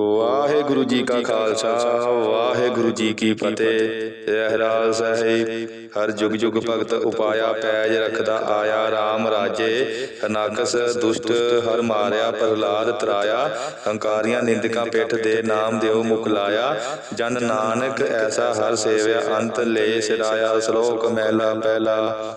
ਵਾਹਿਗੁਰੂ ਜੀ ਕਾ ਖਾਲਸਾ, ਵਾਹਿਗੁਰੂ ਜੀ ਕੀ ਫਤਿਹ। ਰਹਿਰਾਸ ਸਾਹਿਬ, ਹਰ ਜੁਗ ਜੁਗ ਭਗਤ ਉਪਾਇਆ ਪੈਜ ਰਖਦਾ ਆਇਆ RAM ਰਾਜੇ। ਹਨਾਕਸ ਦੁਸ਼ਟ ਹਰ ਮਾਰਿਆ, ਪ੍ਰਹਲਾਦ ਤਰਾਇਆ। ਹੰਕਾਰੀਆਂ ਨਿੰਦਕਾਂ ਪਿੱਠ ਦੇ ਨਾਮ ਦਿਓ ਮੁਖ ਲਾਇਆ। ਜਨ ਨਾਨਕ ਐਸਾ ਹਰ ਸੇਵਿਆ, ਅੰਤ ਲੈ ਸਿਰਾਇਆ, ਸ਼ਲੋਕ ਮਹਿਲਾ ਪਹਿਲਾ।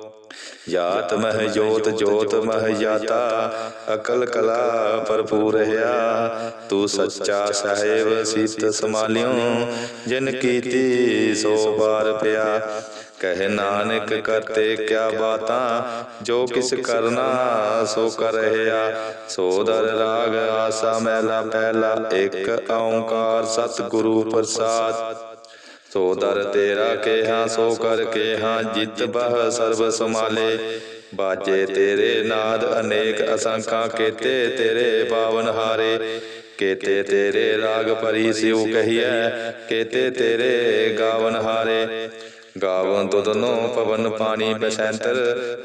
ਜਾਤ ਮਹਿ ਜੋਤ ਜੋਤ ਮਹਿ ਜਾਤਾ ਅਕਲ ਕਲਾ ਭਰਪੂਰ ਰਹਾ। ਤੂੰ ਸੱਚਾ ਸਾਹਿਬ ਸੀਤ ਸਮਾਲਿਓ। ਜਿਨ ਕੀਤੀ ਸੋ ਬਾਰ ਪਿਆ। ਕਹਿ ਨਾਨਕ ਕਰਤੇ ਕਿਆ ਬਾਤਾਂ। ਜੋ ਕਿਸ ਕਰਨਾ ਸੋ ਕਰ ਰਹਾ। ਸੋ ਦਰ ਰਾਗ ਆਸਾ ਮਹਿਲਾ ਪਹਿਲਾ। ਇੱਕ ਓੰਕਾਰ ਸਤਿਗੁਰੂ ਪ੍ਰਸਾਦ। ਸੋ ਦਰ ਤੇਰਾ ਕੇਹਾ ਸੋ ਕਰ ਕੇਹਾ ਜਿਤ ਬਹ ਸਰਬ ਸਮਾਲੇ ਬਾਜੇ ਤੇਰੇ ਨਾਦ ਅਨੇਕ ਅਸੰਖਾਂ ਕੇਤੇ ਤੇਰੇ ਪਾਵਨ ਹਾਰੇ। ਕੇਤੇ ਤੇਰੇ ਰਾਗ ਭਰੀ ਸਿਉ ਕਹੀਐ। ਕੇਤੇ ਤੇਰੇ ਗਾਵਨ ਹਾਰੇ। ਗਾਵਨ ਤੁਧਨੋ ਪਵਨ ਪਾਣੀ ਬਸੰਤਰ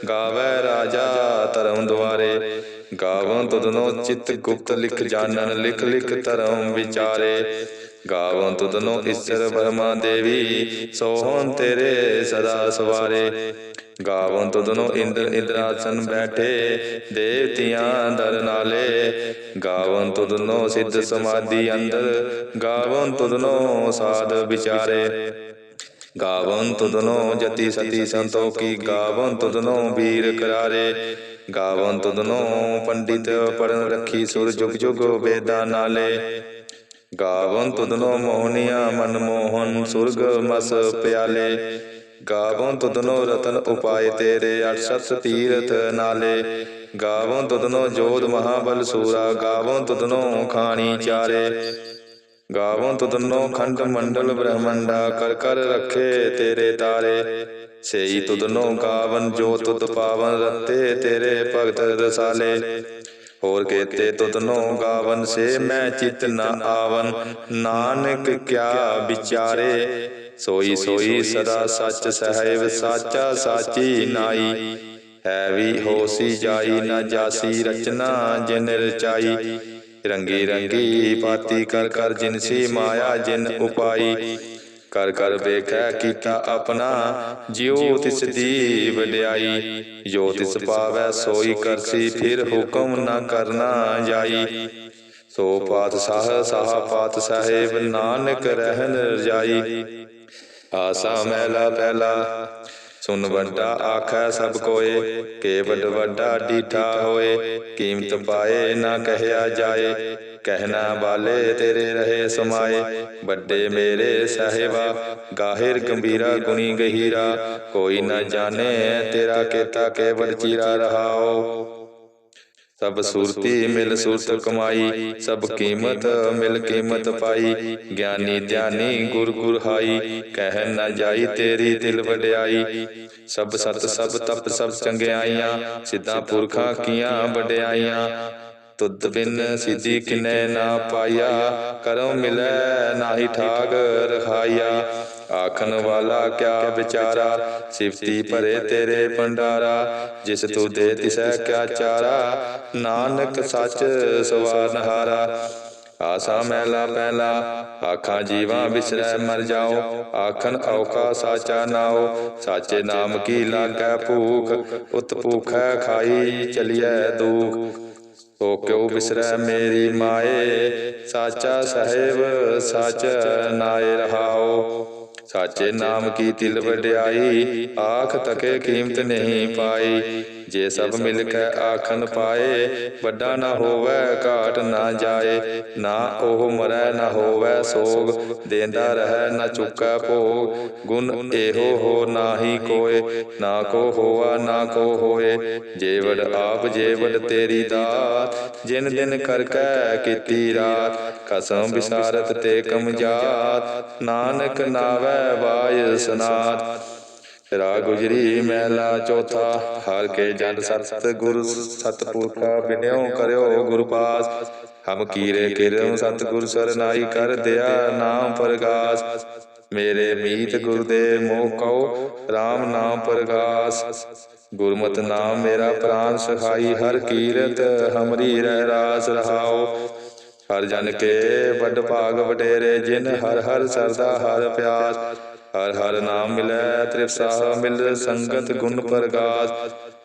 ਗਾਵੇ ਰਾਜਾ ਧਰਮ ਦੁਆਰੇ। ਗਾਵਨ ਤੁਧਨੋ ਚਿਤ ਗੁਪਤ ਲਿਖ ਜਾਣਨ ਲਿਖ ਲਿਖ ਧਰਮ ਵਿਚਾਰੇ। ਗਾਵਨ ਤੁਧਨੋ ਈਸ਼ਰ ਬਰਮਾ ਦੇਵੀ ਸੋਹਣ ਤੇਰੇ ਸਦਾ ਸਵਾਰੇ ਗਾਵਨ ਤੁਧਨੋ ਇੰਦਰ ਇੰਦਰਾਸਨ ਬੈਠੇ ਦੇਵਤਿਆਂ ਦਰ ਨਾਲੇ ਗਾਵਨ ਤੁਧਨੋ ਸਿੱਧ ਸਮਾਧੀ ਅੰਦਰ ਗਾਵਨ ਤੁਧਨੋ ਸਾਧ ਵਿਚਾਰੇ ਗਾਵਨ ਤੁਧਨੋ ਜਤੀ ਸਤੀ ਸੰਤੋਖੀ ਗਾਵਨ ਤੁਧਨੋ ਵੀਰ ਕਰਾਰੇ ਗਾਵਨ ਤੁਧਨੋ ਪੰਡਿਤ ਪੜਨ ਰੱਖੀ ਸੁਰ ਜੁਗ ਜੁਗ ਵੇਦਾਂ ਨਾਲੇ ਗਾਵਨ ਤੁਧਨੋ ਮੋਹਨੀਆ ਮਨਮੋਹਨ ਸੁਰਗ ਮਸ ਪਿਆਲੇ। ਗਾਵਨ ਤੁਧਨੋ ਰਤਨ ਉਪਾਏ ਤੇਰੇ ਅਠਸਤ ਤੀਰਥ ਨਾਲੇ। ਗਾਵਨ ਤੁਧਨੋ ਜੋਧ ਮਹਾਬਲ ਸੂਰਾ, ਗਾਵਨ ਤੁਧਨੋ ਖਾਣੀ ਚਾਰੇ। ਗਾਵਨ ਤੁਧਨੋ ਖੰਡ ਮੰਡਲ ਬ੍ਰਹਮੰਡਾ, ਕਰ ਕਰ ਰੱਖੇ ਤੇਰੇ ਤਾਰੇ। ਸੇਈ ਤੁਧਨੋ ਗਾਵਨ, ਜੋ ਤੁਧ ਪਾਵਨ ਰਤੇ ਤੇਰੇ ਭਗਤ ਰਸਾਲੇ। ਹੋਰ ਕੇਤੇ ਤੁਧਨੋ ਗਾਵਨ ਸੇ ਮੈਂ ਚਿਤ ਨ ਆਵਨ। ਨਾਨਕ ਕਿਆ ਵਿਚਾਰੇ? ਸੋਈ ਸੋਈ ਸਦਾ ਸੱਚ ਸਹਿਬ ਸਾਚਾ ਸਾਚੀ ਨਾਈ। ਹੈ ਵੀ ਹੋਸੀ ਜਾਈ ਨਾ ਜਾਸੀ ਰਚਨਾ ਜਿਨ ਰਚਾਈ। ਰੰਗੀ ਰੰਗੀ ਪਾਤੀ ਕਰ ਕਰ ਜਿਨਸੀ ਮਾਇਆ ਜਿਨ ਉਪਾਈ। ਕਰ ਕਰ ਵੇਖੈ ਕੀਤਾ ਆਪਣਾ, ਜਿਉ ਤਿਸ ਦੀ ਵਡਿਆਈ ਜੋ ਤਿਸ ਪਾਵੈ ਸੋਈ ਕਰਸੀ, ਫਿਰ ਹੁਕਮ ਨਾ ਕਰਨਾ ਜਾਈ। ਸੋ ਪਾਤਸ਼ਾਹ ਸਾਹ ਪਾਤ ਸਾਹਿਬ, ਨਾਨਕ ਰਹਿਨ ਰਜਾਈ ਆਸਾ ਮਹਿਲਾ ਪਹਿਲਾ ਸੁਨ ਵੱਡਾ ਆਖੈ ਸਭ ਕੋਏ। ਕੇ ਵੱਡ ਵੱਡਾ ਡੀਠਾ ਹੋਏ, ਕੀਮਤ ਪਾਏ ਨਾ ਕਹਿਆ ਜਾਏ। ਕਹਿਣਾ ਵਾਲੇ ਤੇਰੇ ਰਹੇ ਸਮਾਏ, ਵੱਡੇ ਮੇਰੇ ਸਾਹਿਬਾ, ਗਾਹਿਰ ਗੰਭੀਰਾ, ਗੁਣੀ ਗਹੀਰਾ, ਕੋਈ ਨਾ ਜਾਣੇ ਤੇਰਾ ਕੀਤਾ ਕੇਵਲ ਚੀਰਾ ਰਹਾਓ ਸਭ ਸੁਰਤੀ ਮਿਲ ਸੁਰਤ ਕਮਾਈ, ਸਭ ਕੀਮਤ ਮਿਲ ਕੀਮਤ ਪਾਈ, ਗਿਆਨੀ ਧਿਆਨੀ ਗੁਰ ਗੁਰ ਹਾਈ, ਕਹਿ ਨਾ ਜਾਈ ਤੇਰੀ ਦਿਲ ਵਡਿਆਈ। ਸਭ ਸਤ ਸਭ ਤਪ ਸਭ ਚੰਗਿਆਈਆਂ, ਸਿੱਧਾ ਪੁਰਖਾਂ ਕੀਆਂ ਵਡਿਆਈਆਂ। ਤੁਧ ਬਿਨ ਸਿੱਧੀ ਕਿਨੈ ਨਾ ਪਾਇਆ ਕਰਮ ਮਿਲੈ ਨਾਹੀ ਠਾਗ ਰਖਾਇਆ ਆਖਣ ਵਾਲਾ ਕਿਆ ਵਿਚਾਰਾ? ਸਿਫਤੀ ਭਰੇ ਤੇਰੇ ਭੰਡਾਰਾ। ਜਿਸ ਤੂੰ ਦੇ ਤਿਸੈ ਕਿਆ ਚਾਰਾ? ਨਾਨਕ ਸੱਚ ਸਵਾਰਨਹਾਰਾ ਆਸਾ ਮਹਿਲਾ ਪਹਿਲਾ ਆਖਾਂ ਜੀਵਾਂ ਵਿਸਰੈ ਮਰ ਜਾਓ। ਆਖਣ ਔਖਾ ਸਾਚਾ ਨਾਓ ਸਾਚੇ ਨਾਮ ਕੀ ਲਾਗੈ ਭੂਖ? ਉਤ ਭੂਖੈ ਖਾਈ ਚਲੀਐ ਦੂਖ। ਸੋ ਕਿਉ ਵਿਸਰੈ ਮੇਰੀ ਮਾਏ? ਸਾਚਾ ਸਾਹਿਬ, ਸਚ ਨਾਏ ਰਹਾਓ। ਸਾਚੇ ਨਾਮ ਕੀ ਤਿਲ ਵਡਿਆਈ? ਆਖ ਤਕੇ ਕੀਮਤ ਨਹੀਂ ਪਾਈ। ਜੇ ਸਭ ਮਿਲ ਕੇ ਆਖਨ ਪਾਏ ਵੱਡਾ ਨਾ ਹੋਵੇ ਘਾਟ ਨਾ ਜਾਏ ਨਾ ਉਹ ਮਰੈ ਨਾ ਹੋਵੇ ਸੋਗ ਦੇਂਦਾ ਰਹਿ ਨਾ ਚੁੱਕੈ ਭੋਗ ਗੁਣ ਇਹੋ ਹੋ ਨਾਹੀ ਕੋਏ ਨਾ ਕੋ ਹੋਆ ਨਾ ਕੋ ਹੋਏ ਜੇਵੜ ਆਪ ਜੇਵੜ ਤੇਰੀ ਦਾਤ ਜਿਨ ਦਿਨ ਕਰ ਕੈ ਕੀਤੀ ਰਾਤ ਕਸਮ ਵਿਸਾਰਤ ਤੇ ਕਮ ਜਾਤ ਨਾਨਕ ਨਾਵੈ ਵਾਇ ਸਨਾਤ ਰਾਗ ਗੁਜਰੀ ਮਹਿਲਾ ਚੌਥਾ ਹਰ ਕੇ ਜਨ ਸਤ ਗੁਰ ਸਤਪੁਰਖਾ ਬਿਨਿਓ ਕਰਿਓ ਗੁਰ ਪਾਸ। ਹਮ ਕੀਰੇ ਕਿਰਮ ਸਤਿਗੁਰ ਸਰਨਾਈ ਕਰ ਦਿਆ ਨਾਮ ਪ੍ਰਗਾਸ। ਮੇਰੇ ਮੀਤ ਗੁਰ ਮੋਹ ਕਉ RAM ਨਾਮ ਪ੍ਰਗਾਸ। ਗੁਰਮਤਿ ਨਾਮ ਮੇਰਾ ਪ੍ਰਾਨ ਸਖਾਈ, ਹਰ ਕੀਰਤ ਹਮਰੀ ਰਹਿ ਰਾਸ ਰਹਾਓ ਹਰ ਜਨ ਕੇ ਵੱਡ ਭਾਗ ਵਡੇਰੇ, ਜਿਨ ਹਰ ਹਰ ਸਰਦਾ ਹਰ ਪਿਆਸ। ਹਰ ਹਰ ਨਾਮ ਮਿਲੈ ਤ੍ਰਿਪਸਾਹ ਮਿਲ, ਸੰਗਤ ਗੁਣ ਪ੍ਰਗਾਸ।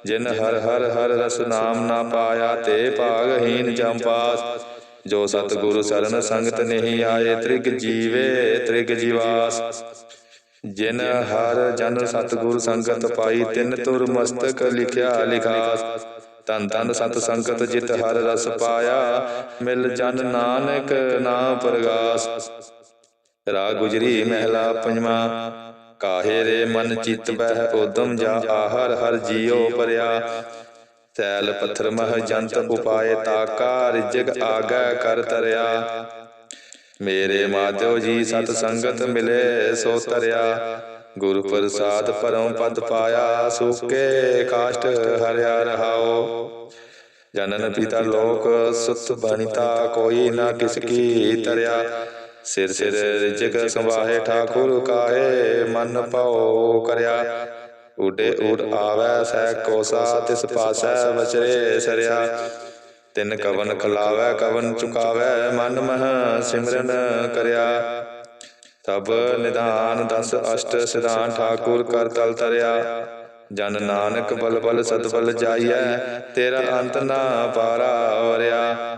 ਜਿਨ ਹਰ ਹਰ ਹਰ ਰਸ ਨਾਮ ਨਾ ਪਾਇਆ, ਤੇ ਭਾਗਹੀਨ ਜੰਪਾਸ ਜੋ ਸਤਿਗੁਰੂ ਸਰਨ ਸੰਗਤ ਨਹੀਂ ਆਏ, ਤ੍ਰਿਗ ਜੀਵੇ, ਤ੍ਰਿਗ ਜੀਵਾਸ। ਜਿਨ ਹਰ ਜਨ ਸਤਿਗੁਰ ਸੰਗਤ ਪਾਈ, ਤਿਨ ਤੁਰ ਮਸਤਕ ਲਿਖਿਆ ਲਿਖਾਸ। ਤਨ ਤਨ ਸਤ ਸੰਗਤ ਜਿਤ ਹਰ ਰਸ ਪਾਇਆ, ਮਿਲ ਜਨ ਨਾਨਕ ਨਾਮ ਪ੍ਰਗਾਸ। ਰਾਗ ਗੁਜਰੀ ਮਹਿਲਾ ਪੰਜਵਾ, ਕਾਹੇ ਰੇ ਮਨ ਚਿਤ ਬਹਿ ਉਦਮ ਜਾ ਆਹਰ ਹਰ ਜੀਉ ਪਰਿਆ। ਤੈਲ ਪੱਥਰ ਮਹ ਜੰਤ ਉਪਾਏ ਤਾਕਾ ਰਿਜਗ ਆਗੈ ਕਰ ਤਰਿਆ। ਮੇਰੇ ਮਾਧਿਓ ਜੀ ਸਤ ਸੰਗਤ ਮਿਲੇ ਸੋ ਤਰਿਆ। ਗੁਰ ਪ੍ਰਸਾਦ ਪਰਮ ਪਦ ਪਾਇਆ, ਸੁਕੇ ਕਾਸ਼ਟ ਹਰਿਆ ਰਹਾਓ ਜਨਨ ਪਿਤਾ ਲੋਕ ਸੁਤ ਬਣਿਤਾ ਕੋਈ ਨਾ ਕਿਸ ਕੀ ਤਰਿਆ। ਸਿਰ ਸਿਰ ਰਿਜਗ ਸੰਵਾਹੇ ਠਾਕੁਰ ਕਾਹੇ, ਮਨ ਪਾਉ ਕਰਿਆ। ਉਡੇ ਉਡ ਆਵੈ ਸਹਿ ਕੋਸਾ, ਤਿਸ ਪਾਸੈ ਵਚਰੇ ਸਰਿਆ। ਤਿਨ ਕਵਨ ਖਲਾਵੈ, ਕਵਨ ਚੁਕਾਵੈ, ਮਨ ਮਹ ਸਿਮਰਨ ਕਰਿਆ। ਤਬ ਨਿਧਾਨ ਦਸ ਅਸ਼ਟ ਸਿਧਾਨ ਠਾਕੁਰ ਕਰ ਤਲ ਤਰਿਆ। ਜਨ ਨਾਨਕ ਬਲ ਬਲ ਸਤਬਲ ਜਾਈਐ, ਤੇਰਾ ਅੰਤ ਨਾ ਪਾਰਾ ਵਰਿਆ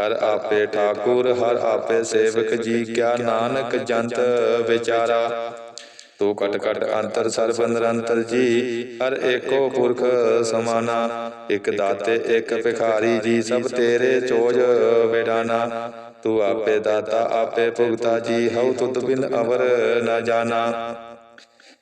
ਹਰ ਆਪੇ ਠਾਕੁਰ, ਹਰ ਆਪੇ ਸੇਵਕ ਜੀ ਕਿਆ ਨਾਨਕ ਜੰਤ ਵਿਚਾਰਾ। ਤੂੰ ਕਟ ਕਟ ਅੰਤਰ ਸਰਬ ਨਿਰੰਤਰ ਜੀ, ਹਰ ਏਕੋ ਪੁਰਖ ਸਮਾਨਾ। ਇਕ ਦਾਤੇ, ਇਕ ਭਿਖਾਰੀ ਜੀ, ਸਭ ਤੇਰੇ ਚੋਜ ਵਿਡਾਨਾ ਤੂੰ ਆਪੇ ਦਾਤਾ, ਆਪੇ ਭੁਗਤਾ ਜੀ, ਹਉ ਤੁਧ ਬਿਨ ਅਵਰ ਨਾ ਜਾਣਾ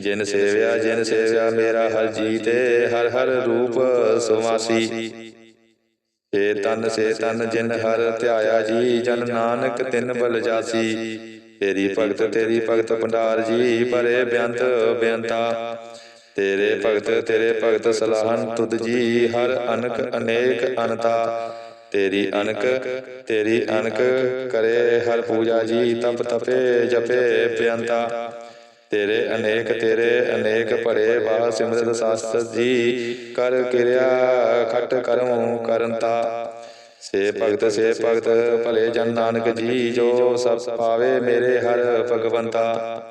ਜਿਨ ਸੇਵਿਆ ਜਿਨ ਸੇਵਿਆ, ਮੇਰਾ ਹਰ ਜੀ ਤੇ ਹਰ ਹਰ ਰੂਪ ਸੁਮਾਸੀ ਏ ਤਨ ਸੇ ਤਨ ਜਿਨ ਹਰ ਧਿਆਇਆ ਜੀ, ਜਨ ਨਾਨਕ ਤਿਨ ਬਲ ਜਾਸੀ। ਤੇਰੀ ਭਗਤ ਤੇਰੀ ਭਗਤ ਭੰਡਾਰ ਜੀ, ਪਰੇ ਬੇਅੰਤ ਬੇਅੰਤਾ। ਤੇਰੇ ਭਗਤ ਤੇਰੇ ਭਗਤ ਸਲਾਹਨ ਤੁਧ ਜੀ, ਹਰ ਅਨਕ ਅਨੇਕ ਅਨਤਾ। ਤੇਰੀ ਅਨਕ ਤੇਰੀ ਅਨਕ ਕਰੇ ਹਰ ਪੂਜਾ ਜੀ, ਤਪ ਤਪੇ, ਜਪੇ ਬੇਅੰਤਾ। ਤੇਰੇ ਅਨੇਕ ਤੇਰੇ ਅਨੇਕ ਭਰੇ ਬਾਹ ਸਿਮਰਤ ਸਾਸਤ ਜੀ ਕਰ ਕਿਰਿਆ ਖਟ ਕਰਮ ਕਰੰਤਾ ਸੇ ਭਗਤ ਸੇ ਭਗਤ ਭਲੇ ਜਨ ਨਾਨਕ ਜੀ ਜੋ ਸਭ ਪਾਵੇ ਮੇਰੇ ਹਰ ਭਗਵੰਤਾ।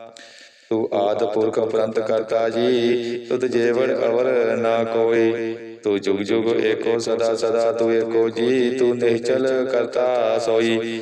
ਤੂੰ ਆਦ ਪੁਰਖ ਪ੍ਰੰਤ ਕਰਤਾ ਜੀ। ਤੁਧ ਜੇਵੜ ਅਵਰ ਨਾ ਕੋਈ। ਤੂੰ ਜੁਗ ਜੁਗ ਏਕੋ ਸਦਾ ਸਦਾ ਤੂੰ ਏਕੋ ਜੀ। ਤੂੰ ਨਿਹਚਲ ਕਰਤਾ ਸੋਈ।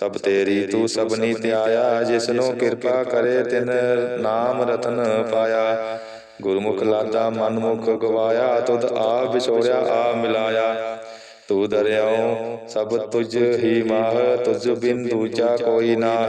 ਸਭ ਤੇਰੀ ਤੂੰ ਸਭਨੀ ਧਿਆਇਆ ਜਿਸਨੂੰ ਕਿਰਪਾ ਕਰੇ ਤਿਨ ਨਾਮ ਰਤਨ ਪਾਇਆ। ਗੁਰਮੁਖ ਲਾਦਾ ਮਨਮੁਖ ਗਵਾਇਆ, ਤੁਧ ਆ ਵਿਛੋੜਿਆ ਆ ਮਿਲਾਇਆ। ਤੂੰ ਦਰਿਆਉ ਸਭ ਤੁਝ ਹੀ ਮਾਹ, ਤੁਝ ਬਿਨ ਦੂਜਾ ਕੋਈ ਨਾਹ।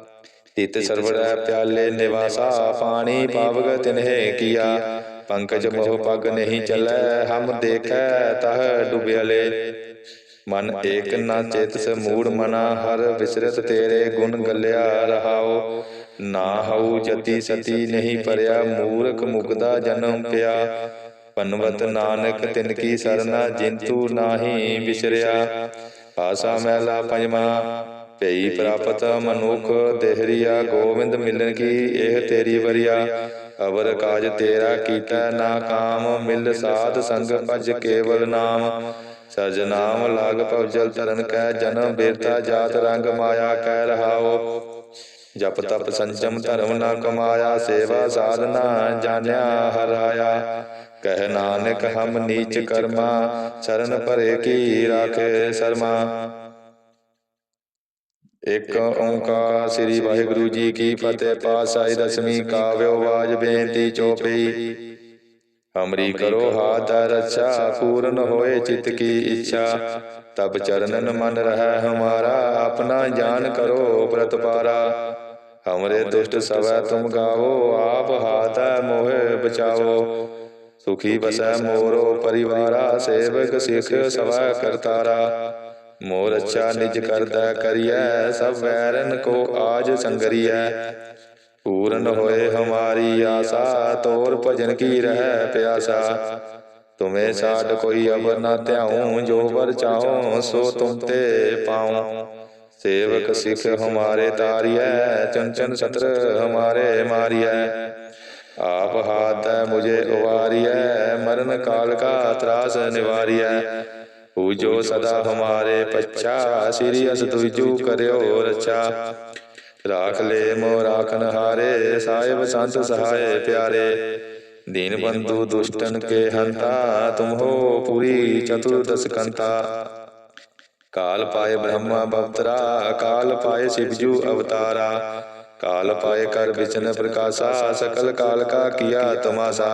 ਤਿਤ ਸਰਵੜੈ ਪਿਆਲੇ ਨਿਵਾਸਾ ਪਾਣੀ ਪਾਵਗ ਤਿਨਹਿ ਕੀਆ। ਪੰਕਜ ਮੋਹ ਪਗ ਨਹੀਂ ਚੱਲੈ ਹਮ ਦੇਖੈ ਤਹ ਡੁਬਿਆਲੇ। ਮਨ ਏਕ ਨਾ ਚੇਤਸ ਮੂੜ ਮਨਾ ਹਰ ਵਿਸਰਤ ਤੇਰੇ ਗੁਣ ਗੱਲਿਆ ਰਹਾਓ। ਨਾ ਹਉ ਜਤੀ ਸਤੀ ਨਹੀਂ ਪਰਿਆ ਮੂਰਖ ਮੁਕਦਾ ਜਨਮ ਪਿਆ। ਪਨਵਤ ਨਾਨਕ ਤਿਨ ਕੀ ਸਰਨਾ ਜਿੰਤੂ ਨਾਹੀ ਵਿਸਰਿਆ। ਆਸਾ ਮਹਿਲਾ ਪੰਜਵਾ। ਭਈ ਪ੍ਰਾਪਤ ਮਨੁਖ ਦੇਹਰੀਆ ਗੋਵਿੰਦ ਮਿਲਨ ਕੀ ਇਹ ਤੇਰੀ ਵਰਿਆ? ਅਵਰ ਕਾਜ ਤੇਰਾ ਕੀਤਾ ਨਾ ਕਾਮ ਮਿਲ ਸਾਧ ਸੰਗ ਭਜ ਕੇਵਲ ਨਾਮ। ਸਰਜ ਨਾਮ ਲਾਗ ਪਵਜਲ ਤਰਨ ਕੈ, ਜਨਮ ਬੇਰਤਾ ਜਾਤ ਰੰਗ ਮਾਇਆ ਕਹਿ ਰਹਾਓ ਜਪ ਤਪ ਸੰਜਮ ਧਰਮ ਨਾ ਕਮਾਇਆ, ਸੇਵਾ ਸਾਧਨਾ ਜਾਣਿਆ ਹਰਾਇਆ ਕਹਿ ਨਾਨਕ ਹਮ ਨੀਚ ਕਰਮਾ ਸ਼ਰਨ ਭਰੇ ਕੀ ਰਾਖੇ ਸਰਮਾ। ਇਕ ਓੰਕਾਰ ਸ੍ਰੀ ਵਾਹਿਗੁਰੂ ਜੀ ਕੀ ਫਤਿਹ, ਪਾਤਸ਼ਾਹੀ ਦਸਵੀਂ ਕਾਵਿਓ ਬਾਜ ਬੇਨਤੀ ਚੋਪਈ ਹਮਰੀ ਕਰੋ ਹਾਥ ਰੱਛਾ, ਪੂਰਨ ਹੋਏ ਚਿਤ ਕੀ ਇੱਛਾ। ਤਬ ਚਰਨਨ ਮਨ ਰਹਿ ਹਮਾਰਾ, ਆਪਣਾ ਜਾਨ ਕਰੋ ਪ੍ਰਤਪਾਰਾ। ਹਮਰੇ ਦੁਸ਼ਟ ਸਵੈ ਤੁਮ ਗਾਵੋ, ਆਪ ਹਾਥ ਮੋਹਿ ਬਚਾਵੋ। ਸੁਖੀ ਬਸੈ ਮੋਰੋ ਪਰਿਵਾਰਾ, ਸੇਵਕ ਸਿਖ ਸਵੈ ਕਰਤਾਰਾ। ਮੋਰ ਅੱਛਾ ਨਿਜ ਕਰਦਾ ਕਰੀਐ ਸਭ ਵੈਰਨ ਕੋ ਆਜ ਸੰਗਰੀਐ। ਪੂਰਨ ਹੋਏ ਹਮਾਰੀ ਆਸਾ ਤੋਰ ਭਜਨ ਕੀ ਰਹਿ ਪਿਆਸਾ। ਤੁਮੇ ਸਾਡ ਕੋਈ ਅਵਰ ਨਾ ਧਿਆਉ ਜੋ ਵਰ ਚਾਹੋ ਸੋ ਤੁਮ ਤੇ ਪਾਉ। ਸੇਵਕ ਸਿਖ ਹਮਾਰੇ ਤਾਰੀਐ ਚੰਚਨ ਸਤਰ ਹਮਾਰੇ ਮਾਰੀਐ। ਆਪ ਹਾਥ ਮੁਝੇ ਉਵਾਰੀਐ ਮਰਨ ਕਾਲ ਕਾ ਤਰਾਸ ਨਿਵਾਰੀਐ। ਪੂਜੋ ਸਦਾ ਹਮਾਰੇ ਪੱਛਾ ਸ੍ਰੀ ਅਸ ਤੁਜੂ ਕਰਿਓ ਰਚਾ ਰਾਖ ਲੈ ਮੋ ਰਾਖਨ ਹਾਰੇ ਸਾਹਿਬ ਸੰਤ ਸਹਾਏ ਪਿਆਰੇ ਦੀਨ ਬੰਧੂ ਦੁਸ਼ਟਨ ਕੇ ਹੰਤਾ ਤੁਮ ਹੋ ਪੂਰੀ ਚਤੁਰਦਸ ਕੰਤਾ ਕਾਲ ਪਾਏ ਬ੍ਰਹਮਾ ਬਵਤਰਾ ਕਾਲ ਪਾਏ ਸਿਵਜੂ ਅਵਤਾਰਾ ਕਾਲ ਪਾਏ ਕਰ ਵਿਚਨ ਪ੍ਰਕਾਸ਼ਾ ਸਕਲ ਕਾਲ ਕਾ ਕੀਆ ਤਮਾਸਾ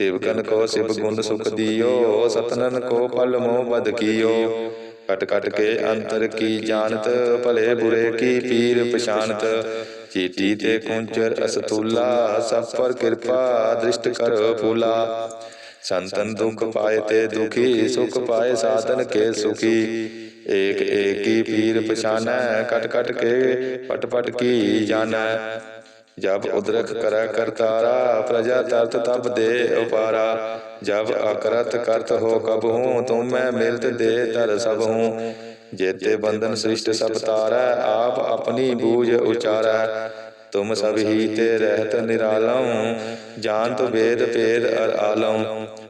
ਸਿਵਕਨ ਕੋ ਸਿਵ ਗੁਣ ਸੁਖ ਦਿਓ ਸਤਨਨ ਕੋ ਪਲ ਮੋਹ ਬਦ ਕੀਓ ਕਟ ਕਟ ਕੇ ਅੰਤਰ ਕੀ ਜਾਣਤ ਭਲੇ ਬੁਰੇ ਕੀ ਪੀਰ ਪਛਾਨਤ ਚੀਟੀ ਤੇ ਕੁੰਚਰ ਅਸਤੂਲਾ ਸਭ ਪਰ ਕਿਰਪਾ ਦ੍ਰਿਸ਼ਟ ਕਰ ਫੂਲਾ ਸੰਤਨ ਦੁਖ ਪਾਏ ਤੇ ਦੁਖੀ ਸੁਖ ਪਾਏ ਸਾਧਨ ਕੇ ਸੁਖੀ ਏਕ ਏਕੀ ਪੀਰ ਪਛਾਨੈ ਕਟ ਕਟ ਕੇ ਪਟ ਪਟ ਕੀ ਜਾਣੈ ਜਬ ਉਦਰਖ ਕਰੈ ਕਰਤਾਰਾ ਪ੍ਰਜਾ ਤਰਤ ਤਬ ਦੇ ਉਪਾਰਾ। ਜਬ ਅਕਰਤ ਕਰਤ ਹੋ ਕਬ ਹੂੰ ਤੁਮ ਮੈਂ ਮਿਲਤ ਦੇ ਧਰ ਸਭ ਹੂੰ। ਜੇਤੇ ਬੰਧਨ ਸ੍ਰਿਸ਼ਟ ਸਭ ਤਾਰੈ ਆਪ ਆਪਣੀ ਬੂਝ ਉਚਾਰੈ। ਤੁਮ ਸਭ ਹੀ ਤੇ ਰਹਿਤ ਨਿਰਾਲਮ। ਜਾਣਤ ਵੇਦ ਭੇਦ ਅਰ ਆਲਮ।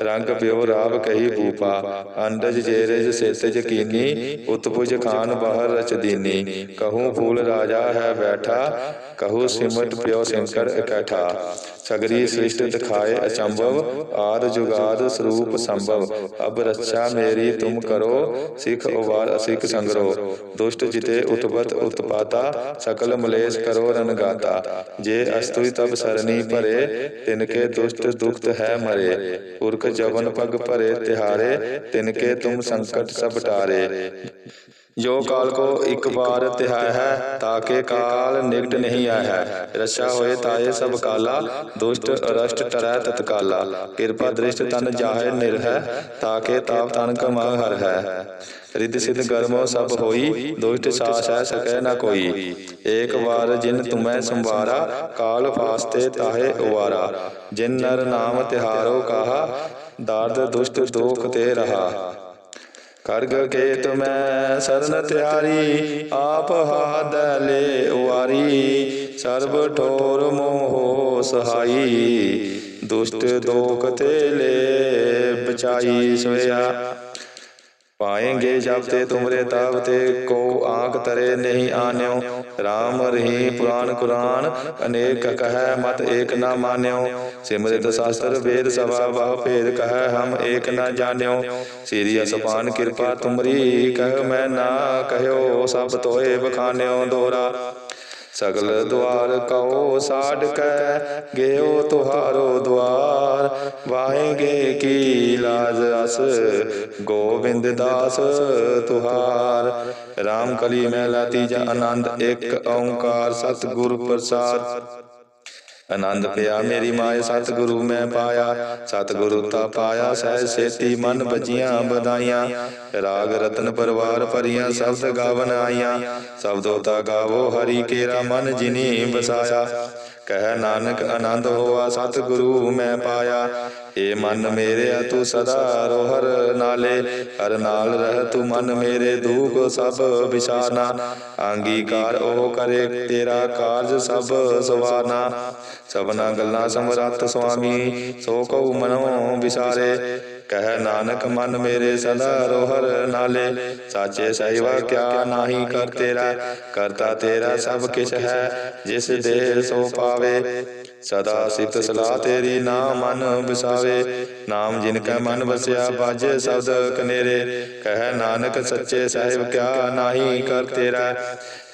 ਰੰਗ ਪਿਓ ਰਾਵ ਕਹੀ ਭੂਪਾ, ਅੰਡਜ ਜੇਰਜ ਸੇਤਜ ਕੀਨੀ ਉਤਪੁਜ ਖਾਨ ਬਾਹਰ ਰਚਦੀਨੀ ਕਹੂੰ ਫੂਲ ਰਾਜਾ ਹੈ ਬੈਠਾ, ਕਹੂੰ ਸਿਮਟ ਪਿਓ ਸ਼ੰਕਰ ਇਕੱਠਾ। ਸਗਰੀ ਸ੍ਰਿਸ਼ਟ ਦਿਖਾਏ ਅਚੰਭਵ ਆਦ ਜੁਗਾਦ ਸਰੂਪ ਸੰਭਵ। ਅਬ ਰੱਛਾ ਮੇਰੀ ਤੁਮ ਕਰੋ ਸਿਖ ਉਵਾਰ ਅਸਿਕ ਸੰਗਰੋ। ਦੁਸ਼ਟ ਜਿਤੇ ਉਤਪਤ ਉਤਪਾਤਾ ਸਕਲ ਮਲੇਸ਼ ਕਰੋ ਰਨਗਾਤਾ ਜੇ ਅਸਤੁਈ ਤਬ ਸਰਨੀ ਭਰੇ ਤਿਨਕੇ ਦੁਸ਼ਟ ਦੁਖਤ ਹੈ ਮਰੇ। ਪੁਰਖ ਜਵਨ ਪਗ ਭਰੇ ਤਿਹਾਰੇ ਤਿਨਕੇ ਤੁਮ ਸੰਕਟ ਸਭ ਟਾਰੇ। ਜੋ ਕਾਲ ਕੋ ਇੱਕ ਵਾਰ ਤਿਹਾਇ ਹੈ ਤਾਕੇ ਕਾਲ ਨਿਕਟ ਨਹੀਂ ਆਇਆ ਹੈ। ਰਛਾ ਹੋਏ ਤਾਏ ਸਭ ਕਾਲਾ ਦੁਸ਼ਟ ਅਰਸ਼ਟ ਟਰੈ ਤਤਕਾਲਾ। ਕਿਰਪਾ ਦ੍ਰਿਸ਼ਟ ਤਨ ਜਾਹੇ ਨਿਰਹਿ ਤਾਕੇ ਤਾਪ ਤਨ ਕਮਾ ਹਰ ਹੈ। ਰਿੱਧ ਸਿਧ ਗਰਮੋ ਸਭ ਹੋਈ ਦੁਸ਼ਟ ਸਾਸ ਹੈ ਸਕੈ ਨਾ ਕੋਈ। ਏਕ ਵਾਰ ਜਿਨ ਤੁਮੈ ਸੰਵਾਰਾ ਕਾਲ ਫਾਸਤੇ ਤਾਹੇ ਉਵਾਰਾ। ਜਿਨ ਨਰ ਨਾਮ ਤਿਹਾਰੋ ਕਾਹਾ ਦਰਦ ਦੁਸ਼ਟ ਦੋਖ ਤੇ ਰਹਾ। ਕਰਗ ਕੇ ਮੈਂ ਸਰਨ ਤਿਆਰੀ, ਆਪ ਹਾਦ ਲੈ ਉਵਾਰੀ। ਸਰਬ ਠੋਰ ਮੋਹ ਸਹਾਈ, ਦੁਸ਼ਟ ਦੋਖ ਤੇ ਲੈ ਬਚਾਈ ਸੋਇਆ। ਪਾਏਂਗੇ ਜਬ ਤੇ ਤੁਮਰੇ ਤਾਬ ਤੇ ਕੋ ਆਂਖ ਤਰੇ ਨਹੀਂ ਆਨਿਓ। RAM ਰही ਪੁਰਾਨ ਕੁਰਾਨ ਅਨੇਕ ਕਹੈ ਮਤ ਏਕ ਨਾ ਮਾਨਿਓ। ਸਿਮਰਿਤ ਸ਼ਾਸਤਰ ਵੇਦ ਬਹੁ ਭੇਦ ਕਹੈ ਹਮ ਏਕ ਨਾ ਜਾਣਿਓ। ਸੀਰੀ ਅਸਪਾਨ ਕਿਰਪਾ ਤੁਮਰੀ ਕਹਿ ਮੈਂ ਨਾ ਕਹਿਓ ਸਭ ਤੋਏ ਬਖਾਨਿਓ ਦੋਹਰਾ ਸਗਲ ਦੁਆਰ ਕਉ ਸਾਡ ਕੈ ਗਇਓ ਤੁਹਾਰੋ ਦੁਆਰ ਵਾਹੇਗੇ ਕੀ ਲਾਜ ਅਸ, ਗੋਬਿੰਦ ਦਾਸ ਤੁਹਾਰ। RAM ਕਲੀ ਮਹਿਲਾ ਤੀਜਾ ਆਨੰਦ, ਇੱਕ ਓੰਕਾਰ ਸਤਿਗੁਰ ਪ੍ਰਸਾਦ। ਆਨੰਦ ਪਿਆ। ਮੇਰੀ ਮਾਏ ਸਤਿਗੁਰੂ ਮੈਂ ਪਾਇਆ। ਸਤਿਗੁਰੂ ਤਾ ਪਾਇਆ। ਸਹਿ ਸੇਤੀ ਮਨ ਬਜੀਆਂ ਬਧਾਈਆਂ ਰਾਗ ਰਤਨ ਪਰਵਾਰ ਭਰੀਆਂ ਸ਼ਬਦ ਗਾਵਨ ਆਈਆਂ। ਸ਼ਬਦੋ ਤਾ ਗਾਵੋ, ਹਰੀ ਕੇਰਾ ਮਨ ਜਿਨੀ ਬਸਾਇਆ ਕਹਿ ਨਾਨਕ ਆਨੰਦ ਹੋਆ, ਸਤਿਗੁਰੂ ਮੈਂ ਪਾਇਆ। ਏ ਮਨ ਮੇਰੇ ਤੂੰ ਸਦਾ ਰੋਹਰ ਨਾਲੇ। ਹਰ ਨਾਲ ਰਹਿ ਤੂੰ ਮਨ ਮੇਰੇ, ਦੂਖ ਸਭ ਵਿਸਾਰਨਾ ਅੰਗੀਕਾਰ ਉਹ ਕਰੇ, ਤੇਰਾ ਕਾਰਜ ਸਭ ਸਵਾਰਨਾ ਸਭਨਾ ਗੱਲਾਂ ਸਮਰੱਥ ਸੁਆਮੀ, ਸੋ ਕਉ ਮਨੋ ਵਿਸਾਰੇ। ਕਹਿ ਨਾਨਕ ਮਨ ਮੇਰੇ ਸਦਾ ਰੋਹਰ ਨਾਲੇ। ਸਾਚੇ ਸਹਿਵਾ ਕਿਆ ਨਾਹੀ ਕਰ ਤੇਰਾ। ਕਰਤਾ ਤੇਰਾ ਸਭ ਕਿਛ ਹੈ। ਜਿਸ ਦੇ ਸੋ ਪਾਵੇ। ਸਦਾ ਸਿਫਤ ਸਲਾਹ ਤੇਰੀ ਨਾਮ ਮਨ ਵਿਸਾਵੇ। ਨਾਮ ਜਿਨ ਕੈ ਮਨ ਵਸਿਆ ਬਾਜੇ ਸ਼ਬਦ ਕਨੇਰੇ। ਕਹਿ ਨਾਨਕ ਸੱਚੇ ਸਾਹਿਬ ਕਿਆ ਨਾਹੀ ਕਰ ਤੇਰਾ।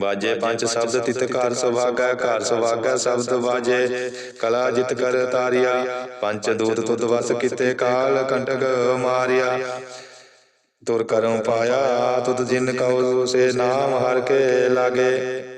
ਵਾਜੇ ਪੰਜ ਸ਼ਬਦ ਤਿਤ ਘਰ ਸੁਭਾਗੈ ਘਰ ਸੁਭਾਗੈ ਸ਼ਬਦ ਵਾਜੇ। ਕਲਾ ਜਿਤ ਕਰ ਤਾਰਿਆ। ਪੰਜ ਦੂਤ ਤੁਧ ਵਸ ਕੀਤੇ ਕਾਲ ਕੰਟਕ ਮਾਰਿਆ। ਤੁਰ ਕਰਮ ਪਾਇਆ। ਤੁਧ ਜਿਨ ਕਉ ਸੇ ਨਾਮ ਹਰ ਕੇ ਲਾਗੇ।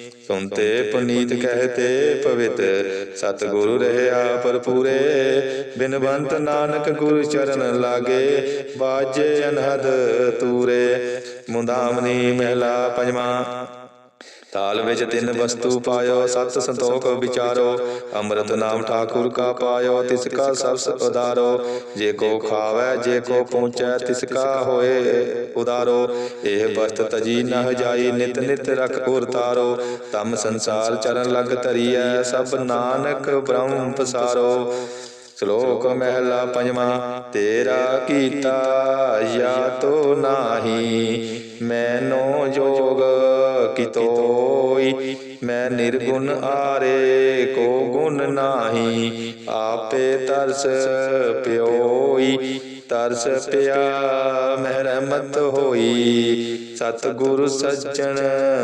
ਸੁਨਤੇ ਪੁਨੀਤ ਕਹਤੇ ਪਵਿੱਤ। ਸਤਿਗੁਰੂ ਰਹਿਆ ਪਰਪੂਰੇ ਬਿਨਵੰਤ ਨਾਨਕ ਗੁਰ ਚਰਨ ਲਾਗੇ। ਬਾਜੇ ਅਨਹਦ ਤੂਰੇ। ਮੁੰਦਾਮਨੀ ਮਹਿਲਾ ਪੰਜਵਾਂ। ਤਾਲ ਵਿੱਚ ਤਿੰਨ ਵਸਤੂ ਪਾਇਓ, ਸਤ ਸੰਤੋਖ ਵਿਚਾਰੋ, ਅੰਮ੍ਰਿਤ ਨਾਮ ਠਾਕੁਰ ਕਾ ਪਾਇਓ, ਤਿਸ ਕਾ ਸਬਸ ਉਦਾਰੋ, ਜੇ ਕੋ ਖਾਵੇ, ਜੇ ਕੋ ਪਹੁੰਚੈ, ਤਿਸ ਕਾ ਹੋਏ ਉਦਾਰੋ। ਇਹ ਵਸਤ ਤਜੀ ਨਹ ਜਾਈ, ਨਿਤ ਨਿਤ ਰਖ ਉਰ ਤਾਰੋ। ਤਮ ਸੰਸਾਰ ਚਰਨ ਲਗ ਧਰੀਐ, ਸਭ ਨਾਨਕ ਬ੍ਰਹਮ ਪਸਾਰੋ। ਸ਼ਲੋਕ ਮਹਿਲਾ ਪੰਜਵਾਂ, ਤੇਰਾ ਕੀਤਾ ਯਾ ਤੋ ਨਾਹੀ। ਮੈਨੋ ਜੋਗ ਕਿਤੋਈ ਮੈਂ ਨਿਰਗੁਣ ਆਰੇ ਕੋ ਗੁਣ ਨਾਹੀ। ਆਪੇ ਤਰਸ ਪਿਓਈ। ਤਰਸ ਪਿਆ ਮਹਿ ਰਹਿਮਤ ਹੋਈ। ਸਤਿਗੁਰ ਸੱਜਣ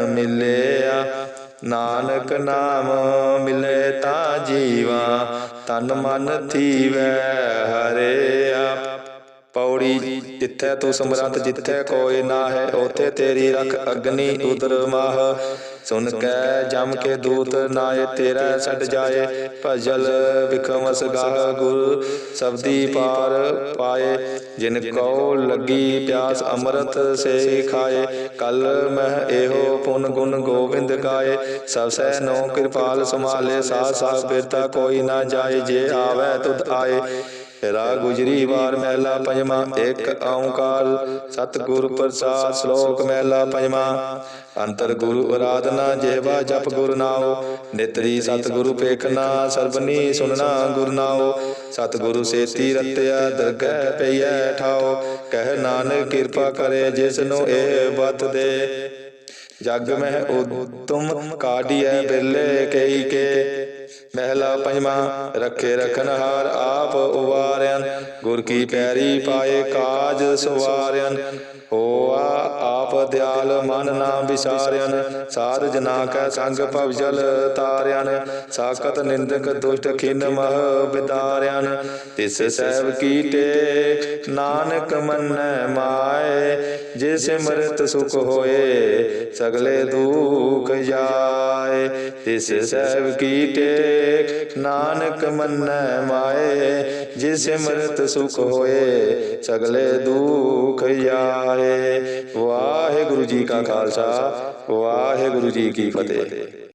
ਮਿਲਿਆ। ਨਾਨਕ ਨਾਮ ਮਿਲੇ ਤਾਂ ਜੀਵਾ। ਤਨ ਮਨ ਥੀਵੈ ਹਰਿਆ। ਪੌੜੀ ਤਿਤ ਜਿੱਥੈ ਤੂੰ ਸਮਰੱਥ, ਜਿੱਥੈ ਕੋਈ ਨਾ ਹੈ ਉਥੇ ਤੇਰੀ ਰਖ ਅਗਨੀ ਉਦਰ ਮਾਹ। ਸੁਨ ਕੈ, ਜਮ ਕੇ ਦੂਤ ਨਾਏ ਤੇਰਾ ਛੱਡ ਜਾਏ, ਭਜਲ ਵਿਖਮਸ ਗਾਹ ਗੁਰ। ਸਬਦੀ ਪਾਰ ਪਾਏ, ਜਿਨ ਕਉ ਲੱਗੀ ਪਿਆਸ, ਅੰਮ੍ਰਿਤ ਸੇ ਖਾਏ। ਕਲ ਮਹਿ ਇਹੋ ਪੁਨ ਗੁਣ ਗੋਬਿੰਦ ਗਾਏ। ਸਭ ਸੈ ਨੋ ਕਿਰਪਾਲ ਸਮਾਲੇ ਸਾ ਸਾ ਬਿਰਤਾ ਕੋਈ ਨਾ ਜਾਏ, ਜੇ ਆਵੈ ਤੁਧ ਆਏ। ਰਾ ਗੁਜਰੀ ਵਾਰ ਮਹਿਲਾ ਪੰਜਵਾ, ਇੱਕ ਓੰਕਾਰ। ਸਤਿਗੁਰ ਪ੍ਰਸਾਦ ਸ਼ਲੋਕ ਮਹਿਲਾ ਪੰਜਵਾ। ਅੰਤਰ ਗੁਰੂ ਅਰਾਧਨਾ ਜਿਹਵਾ ਜਪ ਗੁਰ ਨਾਉ। ਨਿਤਰੀ ਸਤਿਗੁਰੂ ਪੇਖਣਾ ਸਰਬਨੀ ਸੁਨਣਾ ਗੁਰ ਨਾਉ। ਸਤਿਗੁਰੂ ਸੇਤੀ ਰਤਿਆ, ਦਰਗਹਿ ਪਈਐ ਠਾਉ। ਕਹਿ ਨਾਨਕ ਕਿਰਪਾ ਕਰੇ ਜਿਸ ਨੂੰ ਇਹ ਬਤ ਦੇ। ਜਗ ਮਹਿ ਉਤਮ, ਕਾਢੀਐ ਬਿਰਲੇ ਕਈ ਕੇ। ਮਹਿਲਾ ਪੰਜਵਾ, ਰੱਖੇ ਰਖਨ ਹਾਰ ਆਪ ਉਵਾਰਿਆਨ ਗੁਰ ਕੀ ਪੈਰੀ ਪਾਏ ਕਾਜ ਸਵਾਰਿਆਨ ਹੋਆ ਆਪ ਦਿਆਲ ਮਨ ਨਾ ਵਿਸਾਰਿਆਨ ਸਾਧ ਜਨਾ ਕੈ ਸੰਗ ਭਵ ਜਲ ਤਾਰਿਆਨ ਸਾਖਤ ਨਿੰਦਕ ਦੁਸ਼ਟ ਖਿਨ ਮਹ ਬਿਦਾਰਿਆਨ ਤਿਸ ਸਹਿਬ ਕੀਟੇ ਨਾਨਕ ਮੰਨੈ ਮਾਏ, ਜੇ ਸਿਮਰਤ ਸੁਖ ਹੋਏ, ਸਗਲੇ ਦੁਖ ਜਾਏ। ਤਿਸ ਸਹਿਬ ਕੀਟੇ ਨਾਨਕ ਮੰਨੈ ਮਾਏ, ਜਿਸ ਸਿਮਰਤ ਸੁਖ ਹੋਏ, ਸਗਲੇ ਦੁਖ ਜਾਏ ਵਾਹਿਗੁਰੂ ਜੀ ਕਾ ਖਾਲਸਾ, ਵਾਹਿਗੁਰੂ ਜੀ ਕੀ ਫਤਿਹ।